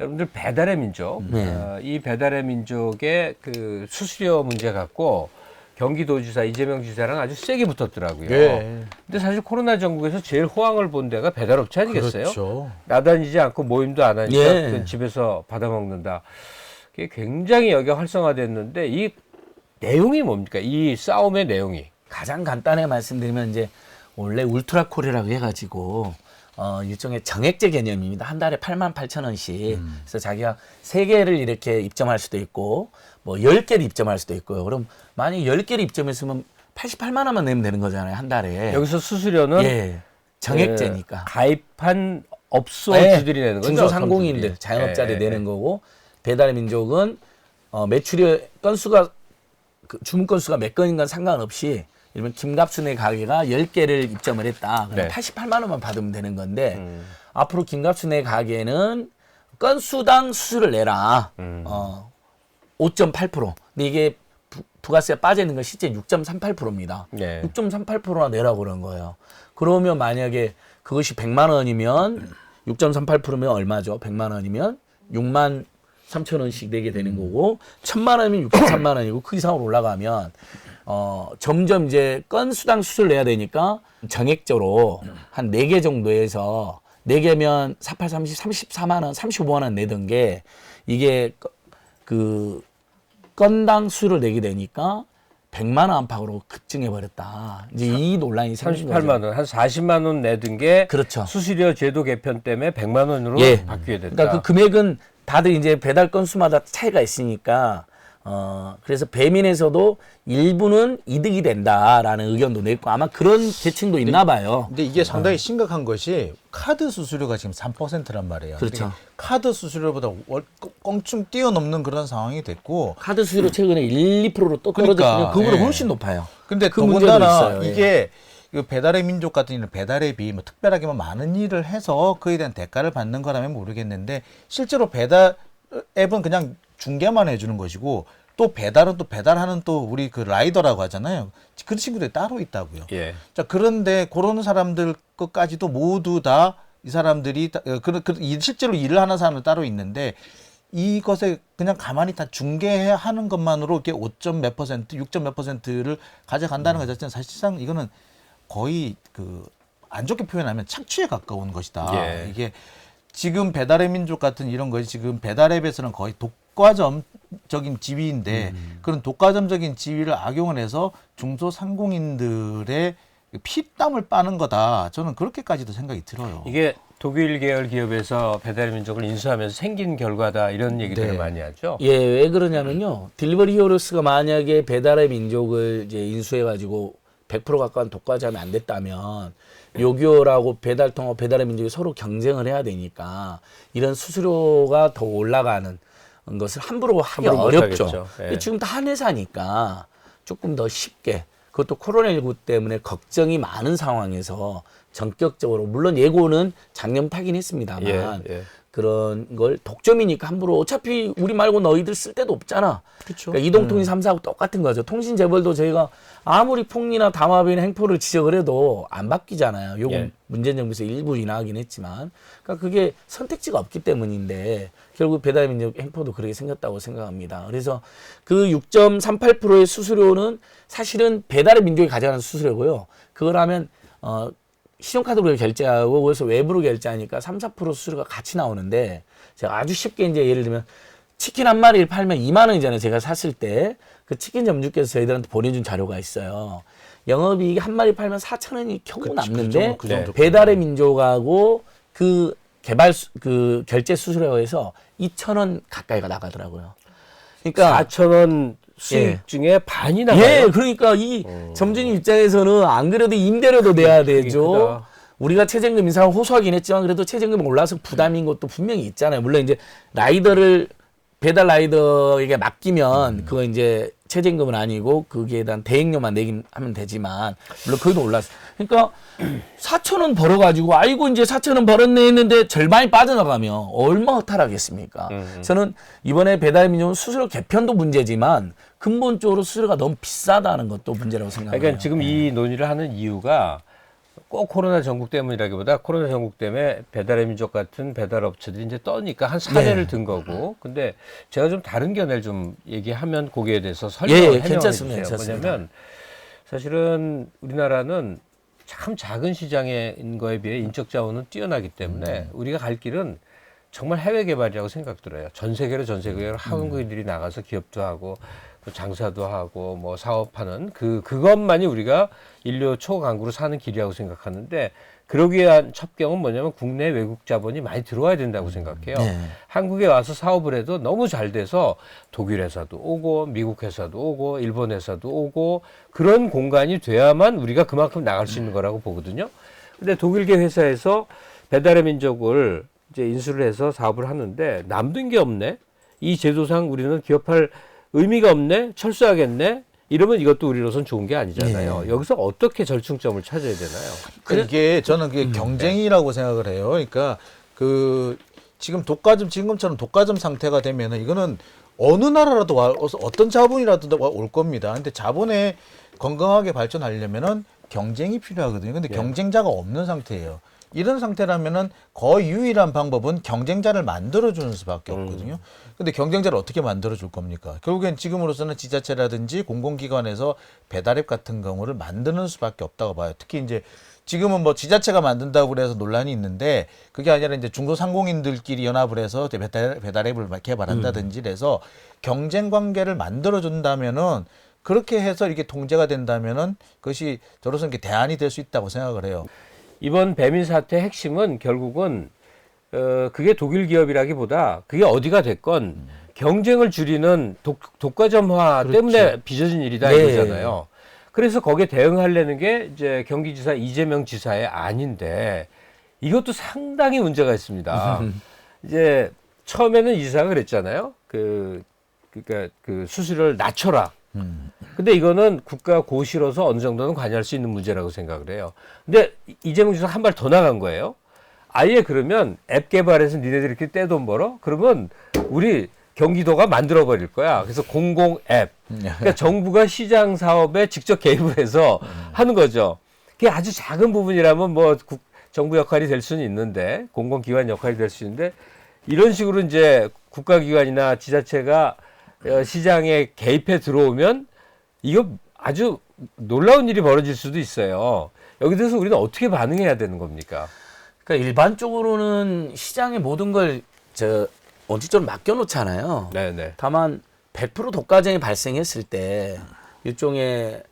여러분들 배달의 민족, 네. 어, 이 배달의 민족의 그 수수료 문제 갖고 경기도지사 이재명 지사랑 아주 세게 붙었더라고요. 예. 근데 사실 코로나 전국에서 제일 호황을 본 데가 배달업체 아니겠어요? 그렇죠. 나다니지 않고 모임도 안 하니까 예. 그건 집에서 받아 먹는다. 그게 굉장히 여기가 활성화됐는데 이 내용이 뭡니까? 이 싸움의 내용이. 가장 간단하게 말씀드리면 이제 원래 울트라 콜이라고 해가지고 어 일종의 정액제 개념입니다. 한 달에 8만 8천 원씩. 그래서 자기가 세 개를 이렇게 입점할 수도 있고 뭐 열 개를 입점할 수도 있고요. 그럼 만약 열 개를 입점했으면 88만 원만 내면 되는 거잖아요 한 달에. 여기서 수수료는 예. 정액제니까. 그 가입한 업소들이 내는 거죠. 중소상공인들. 자영업자들이 예, 예, 내는 예. 거고 배달의 민족은 어, 매출의 건수가 그 주문 건수가 몇 건인 건 상관없이 이러면 김갑순의 가게가 10개를 입점을 했다. 그럼 네. 88만 원만 받으면 되는 건데 음. 앞으로 김갑순의 가게는 건수당 수수료를 내라. 음. 어, 5.8%. 근데 이게 부, 부가세가 빠져 있는 건 실제 6.38%입니다. 네. 6.38%나 내라고 그런 거예요. 그러면 만약에 그것이 100만 원이면 6.38%면 얼마죠? 100만 원이면 6만 3천 원씩 내게 되는 거고 1000만 원이면 63만 원이고 그 이상으로 올라가면 어 점점 이제 건수당 수수료를 내야 되니까 정액적으로 한 네 개 정도에서 네 개면 48, 30, 34만 원, 35만 원 내던 게 이게 거- 그 건당 수를 내게 되니까 100만 원 안팎으로 급증해 버렸다. 이제 이 논란이 생긴 거죠. 38만 원, 한 40만 원 내던 게 그렇죠. 수수료 제도 개편 때문에 100만 원으로 예. 바뀌게 됐다. 그러니까 그 금액은 다들 이제 배달 건수마다 차이가 있으니까 어 그래서 배민에서도 일부는 이득이 된다라는 의견도 냈고 아마 그런 계층도 있나 봐요. 근데 이게 상당히 심각한 것이 카드 수수료가 지금 3%란 말이에요. 그렇죠. 근데 카드 수수료보다 월, 껑충 뛰어넘는 그런 상황이 됐고 카드 수수료 최근에 1, 2%로 또 그러니까, 떨어졌으면 그거보다 예. 훨씬 높아요. 근데 그 문제도 더군다나 있어요. 예. 이게 그 배달의 민족 같은 일은 배달에 비해 뭐 특별하게 뭐 많은 일을 해서 그에 대한 대가를 받는 거라면 모르겠는데 실제로 배달 앱은 그냥 중개만 해주는 것이고 또 배달은 또 배달하는 또 우리 그 라이더라고 하잖아요. 그 친구들이 따로 있다고요. 예. 자 그런데 그런 사람들 것까지도 모두 다 이 사람들이 다- 어, 그, 그, 이- 실제로 일을 하는 사람은 따로 있는데 이것에 그냥 가만히 다 중개하는 것만으로 이렇게 5점 몇 퍼센트, 6점 몇 퍼센트를 가져간다는 것 자체는 사실상 이거는 거의 그 안 좋게 표현하면 착취에 가까운 것이다. 예. 이게 지금 배달의 민족 같은 이런 것이 지금 배달앱에서는 거의 독과점적인 지위인데 그런 독과점적인 지위를 악용을 해서 중소상공인들의 피땀을 빠는 거다. 저는 그렇게까지도 생각이 들어요. 이게 독일 계열 기업에서 배달의 민족을 인수하면서 생긴 결과다 이런 얘기들을 네. 많이 하죠. 예, 왜 그러냐면요. 딜리버리 히어로스가 만약에 배달의 민족을 이제 인수해 가지고 100% 가까운 독과점이 안 됐다면 요기요라고 배달 통합 배달의 민족이 서로 경쟁을 해야 되니까 이런 수수료가 더 올라가는 것을 함부로 하기 함부로 어렵죠. 예. 지금 다 한 회사니까 조금 더 쉽게 그것도 코로나19 때문에 걱정이 많은 상황에서 전격적으로 물론 예고는 작년 타긴 했습니다만 예, 예. 그런 걸 독점이니까 함부로 어차피 우리 말고 너희들 쓸 데도 없잖아. 그러니까 이동통신 삼사하고 똑같은 거죠. 통신 재벌도 저희가 아무리 폭리나 담합이나 행포를 지적을 해도 안 바뀌잖아요. 요금 예. 문재인 정부에서 일부 인하하긴 했지만, 그러니까 그게 선택지가 없기 때문인데 결국 배달 민족 행포도 그렇게 생겼다고 생각합니다. 그래서 그 6.38%의 수수료는 사실은 배달의 민족이 가져가는 수수료고요. 그걸 하면 어 신용카드로 결제하고 그래서 외부로 결제하니까 3, 4% 수수료가 같이 나오는데 제가 아주 쉽게 이제 예를 들면 치킨 한 마리를 팔면 2만 원이잖아요. 제가 샀을 때 그 치킨 점주께서 저희들한테 보내준 자료가 있어요. 영업이익 한 마리 팔면 4천 원이 겨우 그치, 남는데 그 정도, 그. 배달의 민족하고 그 개발 수, 그 결제 수수료에서 2천 원 가까이가 나가더라고요. 그러니까 4천 원 수익 예. 중에 반이 나가요. 예, 그러니까 이 점주님 입장에서는 안 그래도 임대료도 내야 그게 되죠. 크다. 우리가 최저임금 인상을 호소하긴 했지만 그래도 최저임금 올라서 부담인 것도 분명히 있잖아요. 물론 이제 라이더를 배달 라이더에게 맡기면 그거 이제 최저임금은 아니고 거기에 대한 대행료만 내긴 하면 되지만 물론 그것도 올랐어. 그러니까 4천 원 벌어가지고 아이고 이제 4천 원 벌었네 했는데 절반이 빠져나가면 얼마 허탈하겠습니까? 저는 이번에 배달 민족은 수수료 개편도 문제지만 근본적으로 수수료가 너무 비싸다는 것도 문제라고 생각해요. 그러니까 지금 이 논의를 하는 이유가 꼭 코로나 전국 때문이라기보다 코로나 전국 때문에 배달의 민족 같은 배달 업체들이 이제 떠니까 한 사례를 든 거고. 근데 제가 좀 다른 견해를 좀 얘기하면 거기에 대해서 설명을 예, 예, 해명해. 주세요. 괜찮습니다. 뭐냐면 사실은 우리나라는 참 작은 시장인 거에 비해 인적 자원은 뛰어나기 때문에 우리가 갈 길은 정말 해외 개발이라고 생각 들어요. 전 세계로 전 세계로 한국인들이 나가서 기업도 하고 또 장사도 하고 뭐 사업하는 그 그것만이 우리가 인류 초강구로 사는 길이라고 생각하는데 그러기 위한 첩경은 뭐냐면 국내 외국 자본이 많이 들어와야 된다고 생각해요. 네. 한국에 와서 사업을 해도 너무 잘 돼서 독일 회사도 오고 미국 회사도 오고 일본 회사도 오고 그런 공간이 돼야만 우리가 그만큼 나갈 수 있는 거라고 보거든요. 근데 독일계 회사에서 배달의 민족을 이제 인수를 해서 사업을 하는데 남는 게 없네. 이 제도상 우리는 기업할 의미가 없네. 철수하겠네. 이러면 이것도 우리로선 좋은 게 아니잖아요. 여기서 어떻게 절충점을 찾아야 되나요? 그 이게 저는 그게 경쟁이라고 생각을 해요. 그러니까 그 지금 독과점 지금처럼 독과점 상태가 되면은 이거는 어느 나라라도 와, 어떤 자본이라도 와- 올 겁니다. 근데 자본에 건강하게 발전하려면은 경쟁이 필요하거든요. 근데 경쟁자가 없는 상태예요. 이런 상태라면은 거의 유일한 방법은 경쟁자를 만들어주는 수밖에 없거든요. 근데 경쟁자를 어떻게 만들어줄 겁니까? 결국엔 지금으로서는 지자체라든지 공공기관에서 배달앱 같은 경우를 만드는 수밖에 없다고 봐요. 특히 이제 지금은 뭐 지자체가 만든다고 그래서 논란이 있는데 그게 아니라 이제 중소상공인들끼리 연합을 해서 배달 배달앱을 개발한다든지 해서 경쟁 관계를 만들어 준다면은 그렇게 해서 이렇게 통제가 된다면은 그것이 저로서는 대안이 될 수 있다고 생각을 해요. 이번 배민 사태 핵심은 결국은 어, 그게 독일 기업이라기보다 그게 어디가 됐건 경쟁을 줄이는 독, 독과점화 때문에 빚어진 일이다 네. 이거잖아요. 그래서 거기에 대응하려는 게 이제 경기지사 이재명 지사의 안인데 이것도 상당히 문제가 있습니다. 이제 처음에는 이 지사가 그랬잖아요. 그 그러니까 그 수수료를 낮춰라. 근데 이거는 국가 고시로서 어느 정도는 관여할 수 있는 문제라고 생각을 해요. 근데 이- 이재명 지사 한발 더 나간 거예요. 아예 그러면 앱 개발해서 니네들이 이렇게 떼돈 벌어? 그러면 우리 경기도가 만들어 버릴 거야. 그래서 공공 앱. 그러니까 정부가 시장 사업에 직접 개입을 해서 하는 거죠. 그게 아주 작은 부분이라면 뭐 국- 정부 역할이 될 수는 있는데 공공기관 역할이 될 수 있는데 이런 식으로 이제 국가기관이나 지자체가 어, 시장에 개입해 들어오면 이거 아주 놀라운 일이 벌어질 수도 있어요. 여기 대해서 우리는 어떻게 반응해야 되는 겁니까? 그러니까 일반적으로는 시장의 모든 걸 저 원칙적으로 맡겨놓잖아요. 네네. 다만 100% 독과점이 발생했을 때 일종의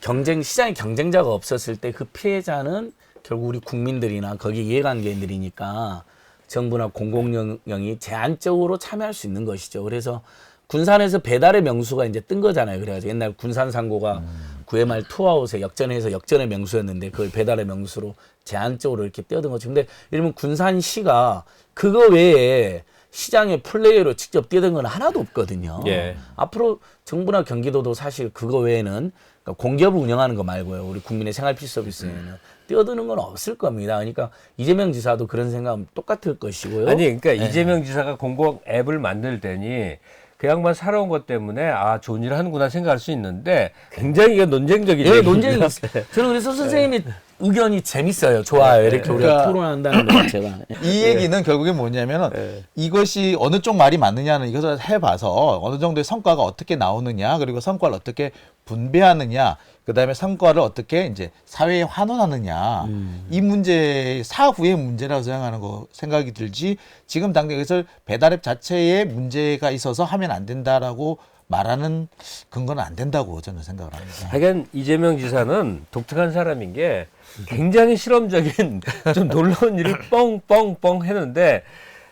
경쟁 시장에 경쟁자가 없었을 때 그 피해자는 결국 우리 국민들이나 거기 이해관계인들이니까 정부나 공공영이 제한적으로 참여할 수 있는 것이죠. 그래서 군산에서 배달의 명수가 이제 뜬 거잖아요. 그래가지고 옛날 군산 상고가 구회 말 투아웃에 역전해서 역전의 명수였는데 그걸 배달의 명수로 제한적으로 이렇게 뛰어든 거죠. 근데 이러면 군산시가 그거 외에 시장의 플레이어로 직접 뛰어든 건 하나도 없거든요. 예. 앞으로 정부나 경기도도 사실 그거 외에는 그러니까 공기업을 운영하는 거 말고요. 우리 국민의 생활 필수 서비스에는 뛰어드는 건 없을 겁니다. 그러니까 이재명 지사도 그런 생각은 똑같을 것이고요. 아니 그러니까 네. 이재명 지사가 공공 앱을 만들 때니 그 양반 살아온 것 때문에 아 좋은 일을 하는구나 생각할 수 있는데 굉장히 이거 논쟁적인 예. 논쟁이 있어요. 저는 그래서 선생님이 의견이 재밌어요. 좋아요. 이렇게 우리가 그러니까 토론한다는 거 자체가. 이 얘기는 결국에 뭐냐면은 이것이 어느 쪽 말이 맞느냐는 이것을 해봐서 어느 정도의 성과가 어떻게 나오느냐 그리고 성과를 어떻게 분배하느냐 그 다음에 성과를 어떻게 이제 사회에 환원하느냐 이 문제 사후의 문제라고 생각하는 거 생각이 들지 지금 당장 이것을 배달앱 자체에 문제가 있어서 하면 안 된다라고 말하는 근거는 안 된다고 저는 생각을 합니다. 하여간 이재명 지사는 독특한 사람인 게 굉장히 실험적인 좀 놀라운 일을 뻥뻥뻥 했는데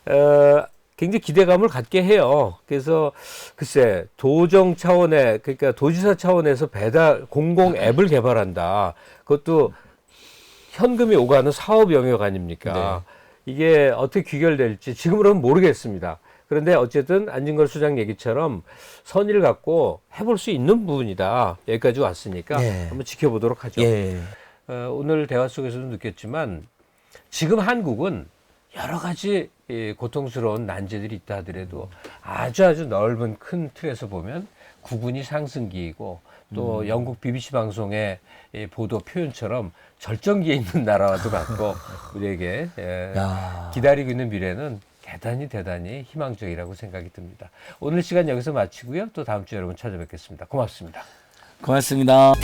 어, 굉장히 기대감을 갖게 해요. 그래서 글쎄 도정 차원의 그러니까 도지사 차원에서 배달 공공 앱을 개발한다. 그것도 현금이 오가는 사업 영역 아닙니까? 이게 어떻게 귀결될지 지금으로는 모르겠습니다. 그런데 어쨌든 안진걸 수장 얘기처럼 선의를 갖고 해볼 수 있는 부분이다. 여기까지 왔으니까 네. 한번 지켜보도록 하죠. 예. 어, 오늘 대화 속에서도 느꼈지만 지금 한국은 여러 가지 이 고통스러운 난제들이 있다 하더라도 아주 아주 넓은 큰 틀에서 보면 구군이 상승기이고 또 영국 BBC 방송의 이 보도 표현처럼 절정기에 있는 나라와도 같고 우리에게 예, 야. 기다리고 있는 미래는 대단히 대단히 희망적이라고 생각이 듭니다. 오늘 시간 여기서 마치고요. 또 다음 주에 여러분 찾아뵙겠습니다. 고맙습니다. 고맙습니다.